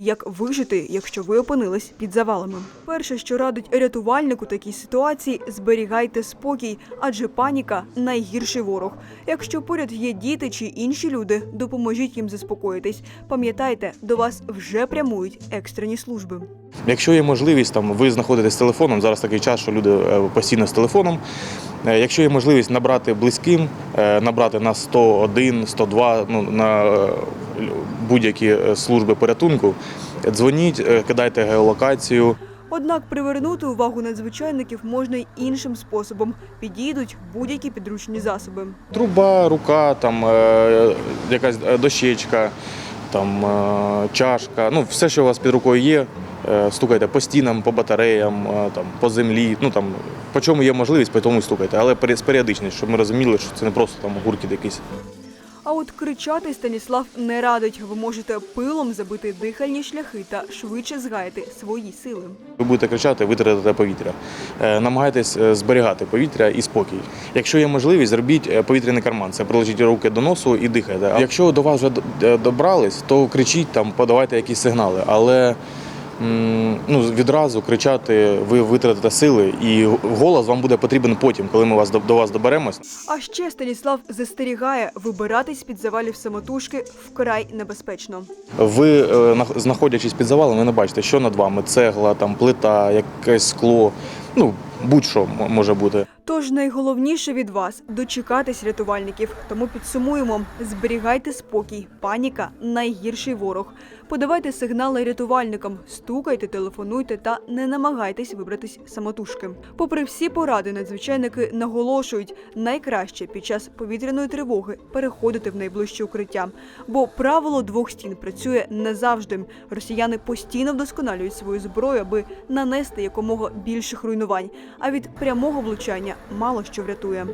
Як вижити, якщо ви опинились під завалами? Перше, що радить рятувальнику такій ситуації, зберігайте спокій, адже паніка найгірший ворог. Якщо поряд є діти чи інші люди, допоможіть їм заспокоїтись. Пам'ятайте, до вас вже прямують екстрені служби. Якщо є можливість, там ви знаходитесь з телефоном, зараз такий час, що люди е, постійно з телефоном. Е, Якщо є можливість набрати близьким, е, набрати на 101, 102, ну на будь-які е, служби порятунку, дзвоніть, е, кидайте геолокацію. Однак привернути увагу надзвичайників можна й іншим способом. Підійдуть будь-які підручні засоби. Труба, рука, там е, якась дощечка, там чашка, ну все, що у вас під рукою є. Стукайте по стінам, по батареям, там по землі. Ну там по чому є можливість, по тому стукайте. Але з періодичністю, щоб ми розуміли, що це не просто там гуркіт якийсь. А от кричати Станіслав не радить. Ви можете пилом забити дихальні шляхи та швидше згаяти свої сили. Ви будете кричати, витратите повітря. Е, Намагайтесь е, зберігати повітря і спокій. Якщо є можливість, зробіть е, повітряний карман. Це приложіть руки до носу і дихайте. Якщо до вас вже добрались, то кричіть там, подавайте якісь сигнали. Але ну, відразу кричати ви витратите сили, і голос вам буде потрібен потім, коли ми вас до, вас доберемось. А ще Станіслав застерігає вибиратись під завалів самотужки вкрай небезпечно. Ви, е, нах- знаходячись під завалом, ви не бачите, що над вами цегла, там плита, якесь скло. Ну будь-що може бути. Тож найголовніше від вас дочекатись рятувальників. Тому підсумуємо: зберігайте спокій, паніка найгірший ворог. Подавайте сигнали рятувальникам, стукайте, телефонуйте та не намагайтесь вибратись самотужки. Попри всі поради, надзвичайники наголошують, найкраще під час повітряної тривоги переходити в найближче укриття, бо правило двох стін працює не завжди. Росіяни постійно вдосконалюють свою зброю, аби нанести якомога більших руйнувань. А від прямого влучання мало що врятує.